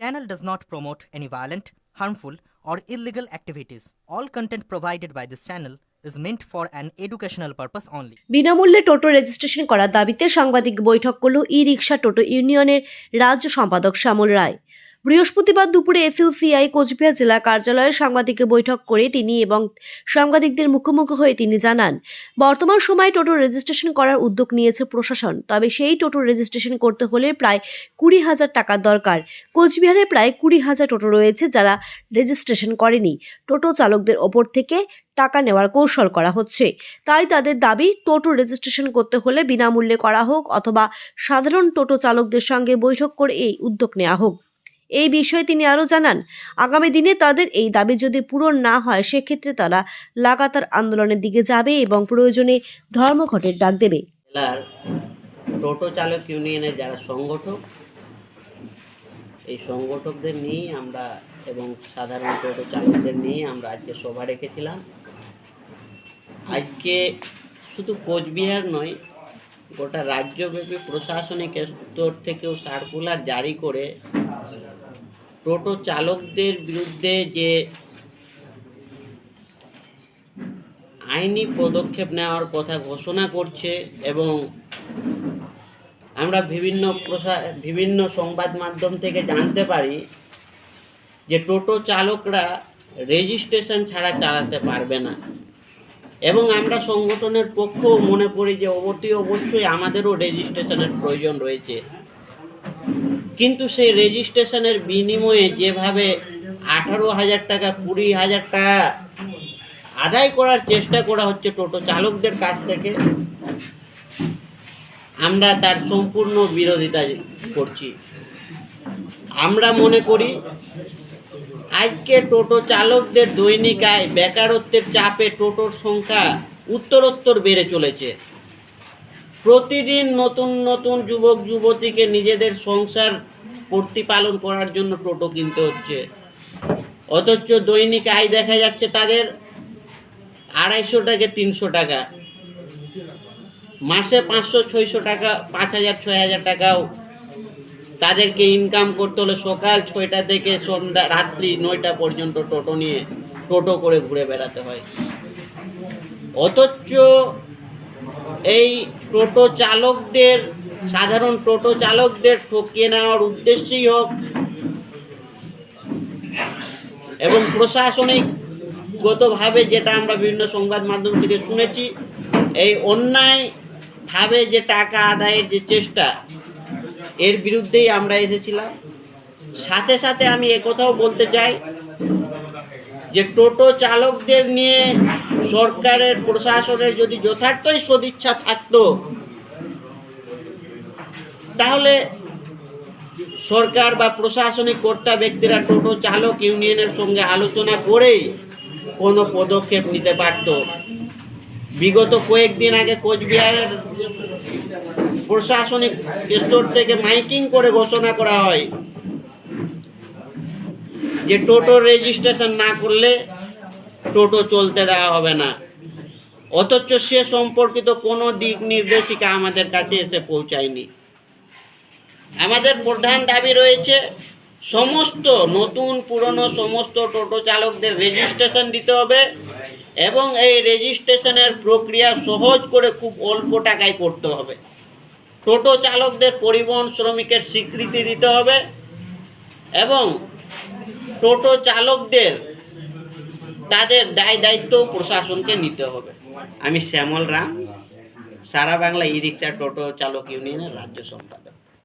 channel does not promote any violent, harmful, or illegal activities. All content provided by this channel is meant for an educational purpose only. বিনামূল্যে টোটো registration করার দাবিতে সাংবাদিক বৈঠক করল ই রিক্সা টোটো ইউনিয়নের রাজ্য সম্পাদক শ্যামল রায় বৃহস্পতিবার দুপুরে এসইউসিআই কোচবিহার জেলা কার্যালয়ে সাংবাদিকের বৈঠক করে তিনি এবং সাংবাদিকদের মুখোমুখি হয়ে তিনি জানান, বর্তমান সময়ে টোটো রেজিস্ট্রেশন করার উদ্যোগ নিয়েছে প্রশাসন, তবে সেই টোটো রেজিস্ট্রেশন করতে হলে প্রায় কুড়ি হাজার টাকার দরকার। কোচবিহারে প্রায় কুড়ি হাজার টোটো রয়েছে যারা রেজিস্ট্রেশন করেনি। টোটো চালকদের ওপর থেকে টাকা নেওয়ার কৌশল করা হচ্ছে। তাই তাদের দাবি, টোটো রেজিস্ট্রেশন করতে হলে বিনামূল্যে করা হোক অথবা সাধারণ টোটো চালকদের সঙ্গে বৈঠক করে এই উদ্যোগ নেওয়া হোক। এই বিষয়ে তিনি আরও জানান, আগামী দিনে তাদের এই দাবি যদি পূরণ না হয়, সেক্ষেত্রে তারা লাগাতার আন্দোলনের দিকে যাবে এবং প্রয়োজনে ধর্মঘটের ডাক দেবে। টোটো চালক ইউনিয়নের যারা সংগঠক, এই সংগঠকদের নিয়েই আমরা এবং সাধারণ টোটো চালকদের নিয়ে আমরা আজকে সভা রেখেছিলাম। আজকে শুধু কোচবিহার নয়, গোটা রাজ্যব্যাপী প্রশাসনিক স্তর থেকেও সার্কুলার জারি করে টোটো চালকদের বিরুদ্ধে যে আইনি পদক্ষেপ নেওয়ার কথা ঘোষণা করছে এবং আমরা বিভিন্ন প্রশা বিভিন্ন সংবাদ মাধ্যম থেকে জানতে পারি যে টোটো চালকরা রেজিস্ট্রেশন ছাড়া চালাতে পারবে না। এবং আমরা সংগঠনের পক্ষেও মনে করি যে অবশ্যই অবশ্যই আমাদেরও রেজিস্ট্রেশনের প্রয়োজন রয়েছে। কিন্তু সেই রেজিস্ট্রেশনের বিনিময়ে যেভাবে আঠারো হাজার টাকা, কুড়ি হাজার টাকা আদায় করার চেষ্টা করা হচ্ছে টোটো চালকদের কাছ থেকে, আমরা তার সম্পূর্ণ বিরোধিতা করছি। আমরা মনে করি, আজকে টোটো চালকদের দৈনিক আয় বেকারত্বের চাপে টোটোর সংখ্যা উত্তরোত্তর বেড়ে চলেছে। প্রতিদিন নতুন নতুন যুবক যুবতীকে নিজেদের সংসার প্রতিপালন করার জন্য টোটো কিনতে হচ্ছে। অথচ দৈনিক আয় দেখা যাচ্ছে তাদের আড়াইশো থেকে তিনশো টাকা। মাসে পাঁচশো, ছয়শো টাকা, পাঁচ হাজার, ছয় হাজার টাকাও তাদেরকে ইনকাম করতে হলে সকাল ছয়টা থেকে সন্ধ্যা, রাত্রি নয়টা পর্যন্ত টোটো নিয়ে টোটো করে ঘুরে বেড়াতে হয়। অথচ এই টোটো চালকদের, সাধারণ টোটো চালকদের ঠকিয়ে নেওয়ার উদ্দেশ্যেই হোক এবং প্রশাসনিক গতভাবে যেটা আমরা বিভিন্ন সংবাদ মাধ্যম থেকে শুনেছি, এই অন্যায়ভাবে যে টাকা আদায়ের যে চেষ্টা, এর বিরুদ্ধেই আমরা এসেছিলাম। সাথে সাথে আমি একথাও বলতে চাই যে টোটো চালকদের নিয়ে সরকারের, প্রশাসনের যদি যথার্থই সদিচ্ছা থাকতো, তাহলে সরকার বা প্রশাসনিক কর্তা ব্যক্তিরা টোটো চালক ইউনিয়নের সঙ্গে আলোচনা করেই কোনো পদক্ষেপ নিতে পারত। বিগত কয়েকদিন আগে কোচবিহারের প্রশাসনিক স্তর থেকে মাইকিং করে ঘোষণা করা হয় যে টোটো রেজিস্ট্রেশন না করলে টোটো চলতে দেওয়া হবে না। অথচ সে সম্পর্কিত কোনো দিক নির্দেশিকা আমাদের কাছে এসে পৌঁছায়নি। আমাদের প্রধান দাবি রয়েছে, সমস্ত নতুন, পুরনো সমস্ত টোটো চালকদের রেজিস্ট্রেশন দিতে হবে এবং এই রেজিস্ট্রেশনের প্রক্রিয়া সহজ করে খুব অল্প টাকায় করতে হবে। টোটো চালকদের পরিবহন শ্রমিকের স্বীকৃতি দিতে হবে এবং টোটো চালকদের তাদের দায় দায়িত্ব প্রশাসনকে নিতে হবে। আমি শ্যামল রাম, সারা বাংলা ই রিক্সা টোটো চালক ইউনিয়নের রাজ্য সম্পাদক।